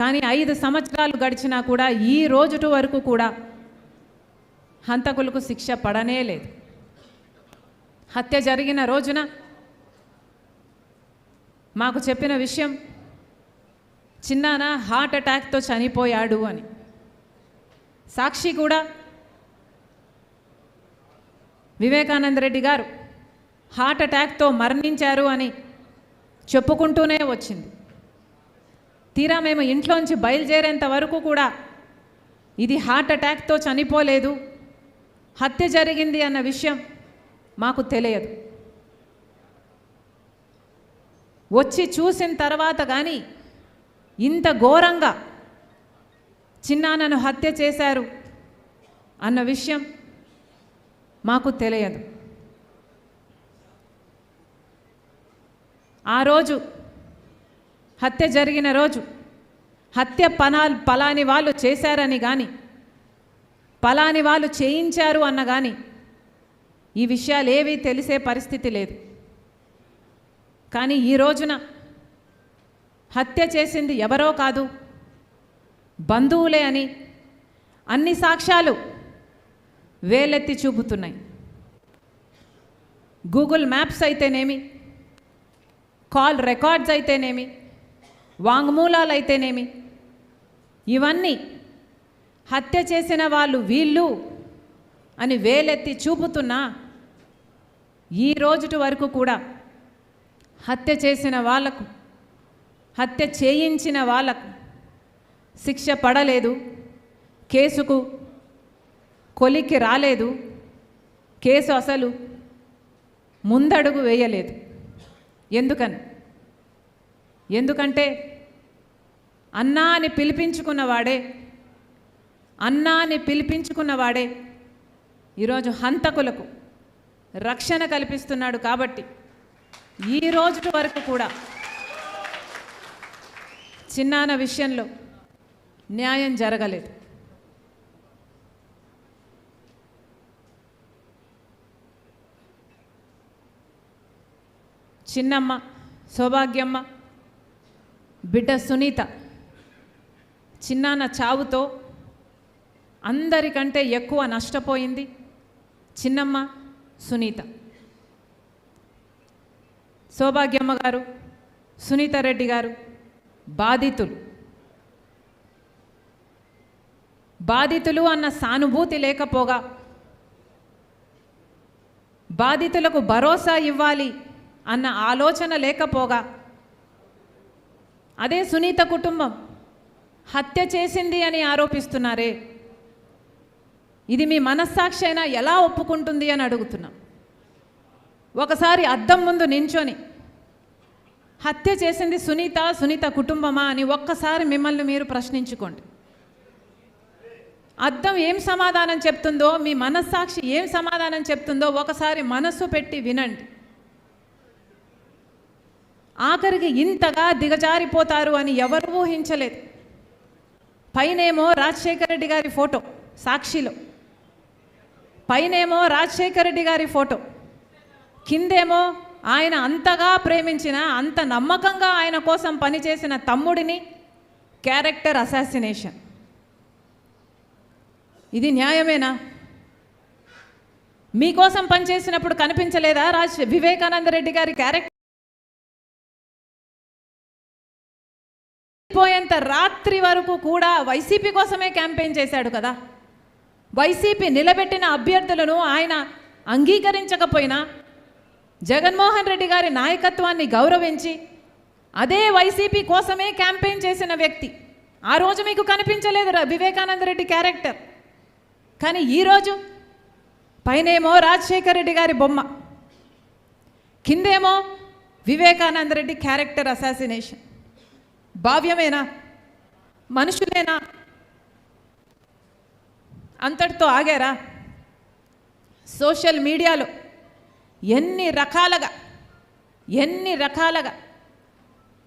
కానీ ఐదు సంవత్సరాలు గడిచినా కూడా ఈ రోజుటి వరకు కూడా హంతకులకు శిక్ష పడనే లేదు. హత్య జరిగిన రోజున మాకు చెప్పిన విషయం చిన్నాన హార్ట్ అటాక్తో చనిపోయాడు అని. సాక్షి కూడా వివేకానంద రెడ్డి గారు హార్ట్ అటాక్తో మరణించారు అని చెప్పుకుంటూనే వచ్చింది. తీరా మేము ఇంట్లోంచి బయలుదేరేంత వరకు కూడా ఇది హార్ట్ అటాక్తో చనిపోలేదు. హత్య జరిగింది అన్న విషయం మాకు తెలియదు. వచ్చి చూసిన తర్వాత కానీ ఇంత ఘోరంగా చిన్నాన్నను హత్య చేశారు అన్న విషయం మాకు తెలియదు. ఆ రోజు హత్య జరిగిన రోజు హత్య పనా పలాని వాళ్ళు చేశారని కానీ పలాని వాళ్ళు చేయించారు అన్న కానీ ఈ విషయాలు ఏవీ తెలిసే పరిస్థితి లేదు. కానీ ఈ రోజున హత్య చేసింది ఎవరో కాదు బంధువులే అని అన్ని సాక్ష్యాలు వేలెత్తి చూపుతున్నాయి. గూగుల్ మ్యాప్స్ అయితేనేమి కాల్ రికార్డ్స్ అయితేనేమి వాంగ్మూలాలు అయితేనేమి ఇవన్నీ హత్య చేసిన వాళ్ళు వీళ్ళు అని వేలెత్తి చూపుతున్నా ఈ రోజుటి వరకు కూడా హత్య చేసిన వాళ్ళకు హత్య చేయించిన వాళ్ళకు శిక్ష పడలేదు కేసుకు కొలికి రాలేదు కేసు అసలు ముందడుగు వేయలేదు. ఎందుకని? ఎందుకంటే అన్నా అని పిలిపించుకున్నవాడే అన్నా అని పిలిపించుకున్నవాడే ఈరోజు హంతకులకు రక్షణ కల్పిస్తున్నాడు కాబట్టి ఈ రోజు వరకు కూడా చిన్నాన విషయంలో న్యాయం జరగలేదు. చిన్నమ్మ సౌభాగ్యమ్మ బిడ్డ సునీత చిన్నాన్న చావుతో అందరికంటే ఎక్కువ నష్టపోయింది చిన్నమ్మ సునీత. సౌభాగ్యమ్మ గారు సునీత రెడ్డి గారు బాధితులు. బాధితులు అన్న సానుభూతి లేకపోగా బాధితులకు భరోసా ఇవ్వాలి అన్న ఆలోచన లేకపోగా అదే సునీత కుటుంబం హత్య చేసింది అని ఆరోపిస్తున్నారే. ఇది మీ మనస్సాక్షి అయినా ఎలా ఒప్పుకుంటుంది అని అడుగుతున్నాం. ఒకసారి అద్దం ముందు నించొని హత్య చేసింది సునీత సునీత కుటుంబమా అని ఒక్కసారి మిమ్మల్ని మీరు ప్రశ్నించుకోండి. అద్దం ఏం సమాధానం చెప్తుందో మీ మనస్సాక్షి ఏం సమాధానం చెప్తుందో ఒకసారి మనస్సు పెట్టి వినండి. ఆఖరికి ఇంతగా దిగజారిపోతారు అని ఎవరు ఊహించలేదు. పైనేమో రాజశేఖర రెడ్డి గారి ఫోటో సాక్షిలో. పైనేమో రాజశేఖర రెడ్డి గారి ఫోటో. కిందేమో ఆయన అంతగా ప్రేమించిన అంత నమ్మకంగా ఆయన కోసం పనిచేసిన తమ్ముడిని క్యారెక్టర్ అసాసినేషన్. ఇది న్యాయమేనా? మీకోసం పనిచేసినప్పుడు కనిపించలేదా రాజ్ వివేకానంద రెడ్డి గారి క్యారెక్టర్? పోయేంత రాత్రి వరకు కూడా వైసీపీ కోసమే క్యాంపెయిన్ చేశాడు కదా. వైసీపీ నిలబెట్టిన అభ్యర్థులను ఆయన అంగీకరించకపోయినా జగన్మోహన్ రెడ్డి గారి నాయకత్వాన్ని గౌరవించి అదే వైసీపీ కోసమే క్యాంపెయిన్ చేసిన వ్యక్తి. ఆ రోజు మీకు కనిపించలేదు వివేకానంద రెడ్డి క్యారెక్టర్. కానీ ఈరోజు పైనేమో రాజశేఖర రెడ్డి గారి బొమ్మ. కిందేమో వివేకానంద రెడ్డి క్యారెక్టర్ అసాసినేషన్. భావ్యమేనా? మనుషులేనా? అంతటితో ఆగారా? సోషల్ మీడియాలో ఎన్ని రకాలుగా ఎన్ని రకాలుగా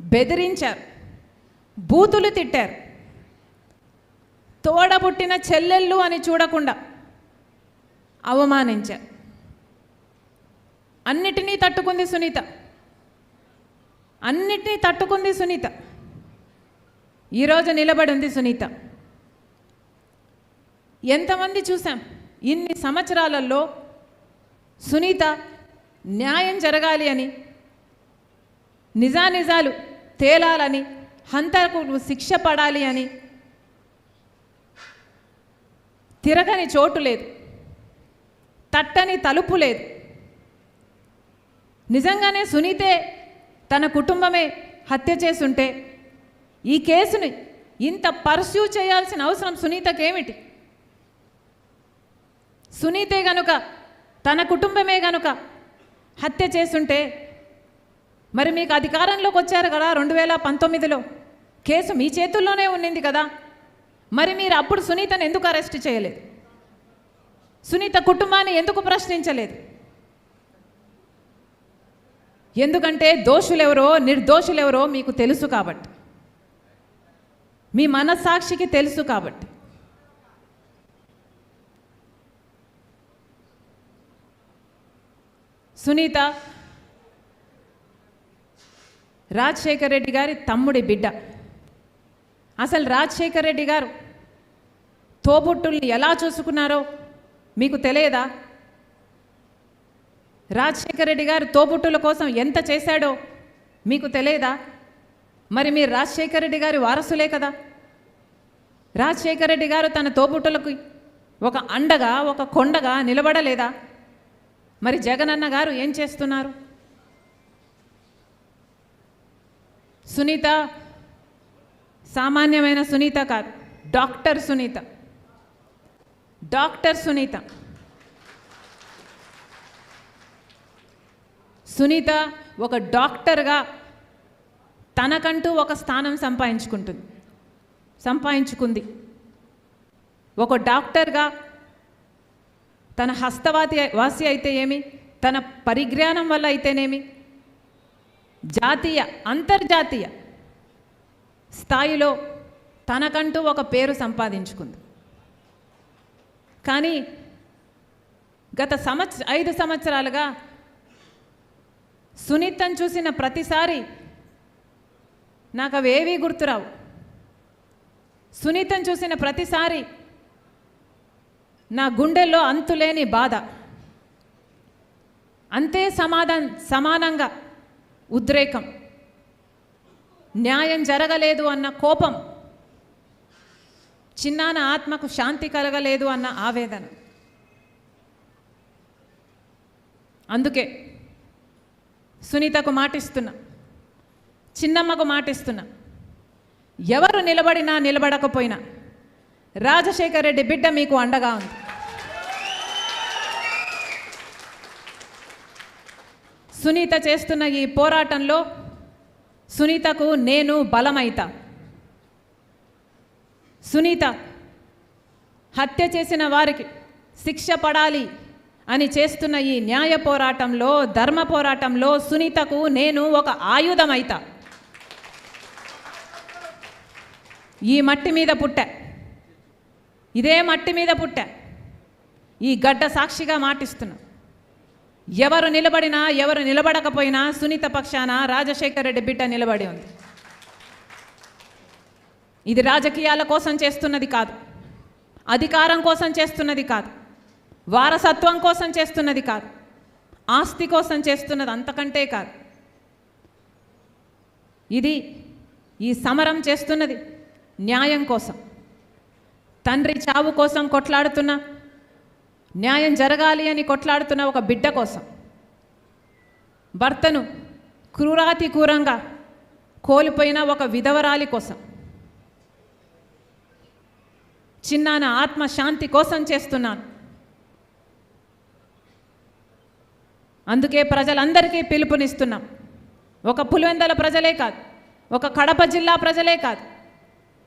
బెదిరించారు బూతులు తిట్టారు. తోడబుట్టిన చెల్లెళ్ళు అని చూడకుండా అవమానించారు. అన్నిటినీ తట్టుకుంది సునీత. అన్నిటినీ తట్టుకుంది సునీత. ఈరోజు నిలబడి ఉంది సునీత. ఎంతమంది చూసాం? ఇన్ని సంవత్సరాలలో సునీత న్యాయం జరగాలి అని నిజానిజాలు తేలాలని హంతకు శిక్ష పడాలి అని తిరగని చోటు లేదు. తట్టని తలుపు లేదు. నిజంగానే సునీతే తన కుటుంబమే హత్య చేసుంటే ఈ కేసుని ఇంత పర్స్యూ చేయాల్సిన అవసరం సునీతకేమిటి? సునీతే గనుక తన కుటుంబమే గనుక హత్య చేసుంటే మరి మీకు అధికారంలోకి వచ్చారు కదా రెండు వేల పంతొమ్మిదిలో. కేసు మీ చేతుల్లోనే ఉన్నింది కదా. మరి మీరు అప్పుడు సునీతను ఎందుకు అరెస్ట్ చేయలేదు? సునీత కుటుంబాన్ని ఎందుకు ప్రశ్నించలేదు? ఎందుకంటే దోషులెవరో నిర్దోషులెవరో మీకు తెలుసు కాబట్టి. మీ మనస్సాక్షికి తెలుసు కాబట్టి. సునీత రాజశేఖర్ రెడ్డి గారి తమ్ముడి బిడ్డ. అసలు రాజశేఖర్ రెడ్డి గారు తోబుట్టుల్ని ఎలా చూసుకున్నారో మీకు తెలియదా? రాజశేఖర్ రెడ్డి గారు తోబుట్టుల కోసం ఎంత చేశాడో మీకు తెలియదా? మరి మీరు రాజశేఖర్ రెడ్డి గారి వారసులే కదా? రాజశేఖర్ రెడ్డి గారు తన తోబుట్టులకు ఒక అండగా ఒక కొండగా నిలబడలేదా? మరి జగనన్న గారు ఏం చేస్తున్నారు? సునీత సామాన్యమైన సునీత కాదు డాక్టర్ సునీత. డాక్టర్ సునీత. సునీత ఒక డాక్టర్గా తనకంటూ ఒక స్థానం సంపాదించుకుంటుంది. సంపాదించుకుంది. ఒక డాక్టర్గా తన హస్తవాతి వాసి అయితే ఏమి? తన పరిజ్ఞానం వల్ల అయితేనేమి? జాతీయ అంతర్జాతీయ స్థాయిలో తనకంటూ ఒక పేరు సంపాదించుకుంది. కానీ గత సంవత్స ఐదు సంవత్సరాలుగా సునీతను చూసిన ప్రతిసారి నాకు అవేవీ గుర్తురావు. సునీతను చూసిన ప్రతిసారి నా గుండెల్లో అంతులేని బాధ. అంతే సమాధాన్ సమానంగా ఉద్రేకం. న్యాయం జరగలేదు అన్న కోపం. చిన్నాన ఆత్మకు శాంతి కలగలేదు అన్న ఆవేదన. అందుకే సునీతకు మాటిస్తున్నా. చిన్నమ్మకు మాటిస్తున్నా. ఎవరు నిలబడినా నిలబడకపోయినా రాజశేఖర్ రెడ్డి బిడ్డ మీకు అండగా ఉంది. సునీత చేస్తున్న ఈ పోరాటంలో సునీతకు నేను బలమైతా. సునీత హత్య చేసిన వారికి శిక్ష పడాలి అని చేస్తున్న ఈ న్యాయ పోరాటంలో ధర్మ పోరాటంలో సునీతకు నేను ఒక ఆయుధమైతా. ఈ మట్టి మీద పుట్ట. ఇదే మట్టి మీద పుట్ట. ఈ గడ్డ సాక్షిగా మాటిస్తున్నా. ఎవరు నిలబడినా ఎవరు నిలబడకపోయినా సునీత పక్షాన రాజశేఖర రెడ్డి బిడ్డ నిలబడి ఉంది. ఇది రాజకీయాల కోసం చేస్తున్నది కాదు. అధికారం కోసం చేస్తున్నది కాదు. వారసత్వం కోసం చేస్తున్నది కాదు. ఆస్తి కోసం చేస్తున్నది అంతకంటే కాదు. ఇది ఈ సమరం చేస్తున్నది. న్యాయం కోసం. తండ్రి చావు కోసం కొట్లాడుతున్న న్యాయం జరగాలి అని కొట్లాడుతున్న ఒక బిడ్డ కోసం. భర్తను క్రూరాతి క్రూరంగా కోల్పోయిన ఒక విధవరాలి కోసం. చిన్నాన ఆత్మశాంతి కోసం చేస్తున్నాను. అందుకే ప్రజలందరికీ పిలుపునిస్తున్నాం. ఒక పులివెందల ప్రజలే కాదు ఒక కడప జిల్లా ప్రజలే కాదు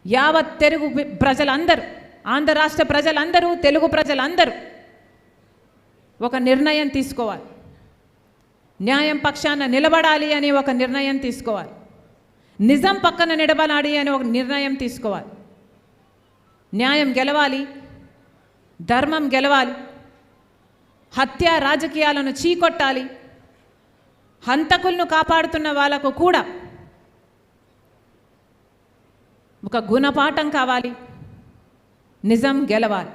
యావత్ తెలుగు ప్రజలందరూ ఆంధ్ర రాష్ట్ర ప్రజలందరూ తెలుగు ప్రజలందరూ ఒక నిర్ణయం తీసుకోవాలి. న్యాయం పక్షాన నిలబడాలి అని ఒక నిర్ణయం తీసుకోవాలి. నిజం పక్కన నిలబడాలి అని ఒక నిర్ణయం తీసుకోవాలి. న్యాయం గెలవాలి ధర్మం గెలవాలి హత్య రాజకీయాలను చీకొట్టాలి హంతకులను కాపాడుతున్న వాళ్ళకు కూడా ఒక గుణపాఠం కావాలి. నిజం గెలవాలి.